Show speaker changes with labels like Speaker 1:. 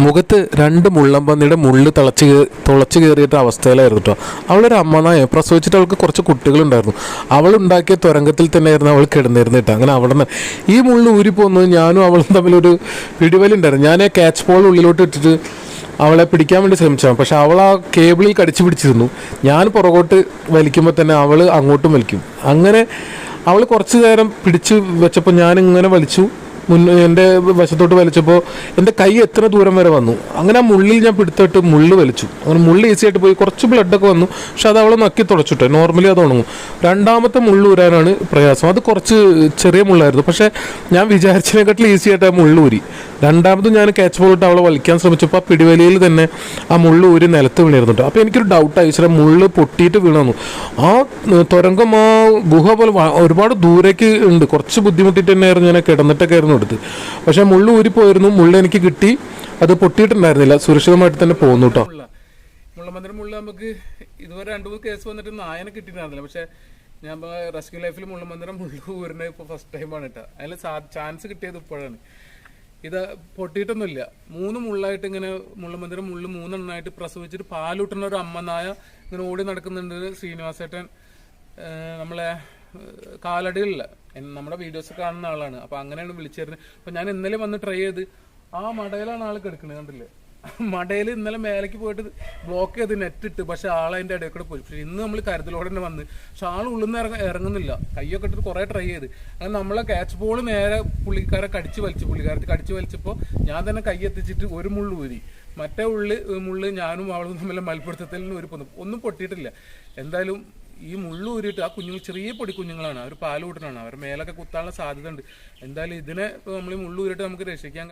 Speaker 1: മുഖത്ത് രണ്ട് മുള്ളമ്പന്നിയുടെ മുള്ള് തിളച്ച് തുളച്ച് കയറിയിട്ട് അവസ്ഥയിലായിരുന്നു കേട്ടോ അവളൊരു അമ്മനായ പ്രസവിച്ചിട്ട് അവൾക്ക് കുറച്ച് കുട്ടികളുണ്ടായിരുന്നു. അവൾ ഉണ്ടാക്കിയ തുരങ്കത്തിൽ തന്നെയായിരുന്നു അവൾ കിടന്നിരുന്നു കേട്ടോ അങ്ങനെ അവിടെ നിന്ന് ഈ മുള്ള് ഊരിപ്പോന്നത് ഞാനും അവളും തമ്മിലൊരു പിടിവലുണ്ടായിരുന്നു ഞാൻ ക്യാച്ച് ബോൾ ഉള്ളിലോട്ട് ഇട്ടിട്ട് അവളെ പിടിക്കാൻ വേണ്ടി ശ്രമിച്ചതാണ്. പക്ഷെ അവൾ ആ കേബിളിൽ കടിച്ചു പിടിച്ചിരുന്നു. ഞാൻ പുറകോട്ട് വലിക്കുമ്പോൾ തന്നെ അവൾ അങ്ങോട്ടും വലിക്കും. അങ്ങനെ അവൾ കുറച്ച് നേരം പിടിച്ച് വെച്ചപ്പോൾ ഞാൻ ഇങ്ങനെ വലിച്ചു. മുൻ എന്റെ വശത്തോട്ട് വലിച്ചപ്പോൾ എന്റെ കൈ എത്ര ദൂരം വരെ വന്നു. അങ്ങനെ ആ മുള്ളിൽ ഞാൻ പിടുത്തിട്ട് മുള്ള് വലിച്ചു. അങ്ങനെ മുള്ള് ഈസി ആയിട്ട് പോയി. കുറച്ച് ബ്ലഡൊക്കെ വന്നു. പക്ഷെ അത് അവളെ നക്കി തുടച്ചിട്ടെ. നോർമലി അത് ഉണങ്ങും. രണ്ടാമത്തെ മുള്ള് ഊരാനാണ് പ്രയാസം. അത് കുറച്ച് ചെറിയ മുള്ളായിരുന്നു. പക്ഷേ ഞാൻ വിചാരിച്ചതിനെക്കാട്ടിൽ ഈസി ആയിട്ട് ആ മുള്ള് ഊരി. രണ്ടാമത് ഞാൻ ക്യാച്ച് ബോളിട്ട് അവളെ വലിക്കാൻ ശ്രമിച്ചപ്പോൾ ആ പിടിവലിയിൽ തന്നെ ആ മുള്ള് ഊരി നിലത്ത് വീണിരുന്നുണ്ട് അപ്പോൾ എനിക്കൊരു ഡൗട്ടായി ചില മുള്ള് പൊട്ടിയിട്ട് വീണു ആ തുരങ്കം ആ ഗുഹ പോലെ ഒരുപാട് ദൂരേക്ക് ഉണ്ട്. കുറച്ച് ബുദ്ധിമുട്ടിട്ട് തന്നെയായിരുന്നു ഞാൻ കിടന്നിട്ടൊക്കെ ആയിരുന്നു. എടുത്ത് പക്ഷേ മുള്ള് ഊരിപ്പോയിരുന്നു. മുള്ള് എനിക്ക് കിട്ടി. അത് പൊട്ടിയിട്ടുണ്ടായിരുന്നില്ല. സുരക്ഷിതമായിട്ട് തന്നെ പോകുന്നു കേട്ടോ
Speaker 2: മുള്ള. മുള്ളമന്ദിരം മുള്ള നമുക്ക് ഇതുവരെ രണ്ടു മൂന്ന് കേസ് വന്നിട്ട് നായനെ കിട്ടിയിട്ടുണ്ടായിരുന്നില്ല. പക്ഷെ ഞാൻ റെസ്ക്യൂ ലൈഫിൽ മുള്ളമന്ദിരം മുള്ള ഊരിന് ഇപ്പോൾ ഫസ്റ്റ് ടൈമാണ് കേട്ടോ അതിൽ ചാൻസ് കിട്ടിയത് ഇപ്പോഴാണ്. ഇത് പൊട്ടിയിട്ടൊന്നുമില്ല. മൂന്ന് മുള്ളായിട്ട് ഇങ്ങനെ മുള്ളമന്ദിരം മുള്ളു മൂന്നെണ്ണമായിട്ട് പ്രസവിച്ചിട്ട് പാലൂട്ടുന്ന ഒരു അമ്മ നായ ഇങ്ങനെ ഓടി നടക്കുന്നുണ്ട് ശ്രീനിവാസേട്ടൻ. നമ്മളെ കാലടികളില്ല. നമ്മുടെ വീഡിയോസ് കാണുന്ന ആളാണ്. അപ്പൊ അങ്ങനെയാണ് വിളിച്ചിരുന്നത് അപ്പൊ ഞാൻ ഇന്നലെ വന്ന് ട്രൈ ചെയ്ത് ആ മടയിലാണ് ആൾ കിടക്കുന്നത് കണ്ടില്ലേ? മടയിൽ ഇന്നലെ മേലേക്ക് പോയിട്ട് ബ്ലോക്ക് ചെയ്ത് നെറ്റ് ഇട്ട് പക്ഷെ ആൾ ഇടയിൽ കൂടെ പോയി. പക്ഷെ ഇന്ന് നമ്മൾ കരുതലോടെ തന്നെ വന്ന്. പക്ഷെ ആൾ ഉള്ളിൽ നിന്ന് ഇറങ്ങ ഇറങ്ങുന്നില്ല. കയ്യൊക്കെ ഇട്ടിട്ട് കുറെ ട്രൈ ചെയ്ത്. അങ്ങനെ നമ്മളെ ക്യാച്ച് ബോൾ നേരെ പുള്ളിക്കാരെ കടിച്ചു വലിച്ചു പുള്ളിക്കാരത്ത് കടിച്ചു വലിച്ചപ്പോൾ ഞാൻ തന്നെ കൈ എത്തിച്ചിട്ട് ഒരു മുള്ളു ഊരി. മറ്റേ ഉള്ളി മുള്ള് ഞാനും അവളും തമ്മിലെ മൽപ്പിടുത്തത്തിൽ ഒരു പൊന്നു ഒന്നും പൊട്ടിയിട്ടില്ല. എന്തായാലും ഈ മുള്ളു ഊരിയിട്ട് ആ കുഞ്ഞുങ്ങൾ ചെറിയ പൊടി കുഞ്ഞുങ്ങളാണ്. അവർ പാലൂട്ടനാണ് അവർ മേലൊക്കെ കുത്താനുള്ള സാധ്യത ഉണ്ട് എന്തായാലും ഇതിനെ നമ്മൾ മുള്ളു ഊരിയിട്ട് നമുക്ക് രക്ഷിക്കാൻ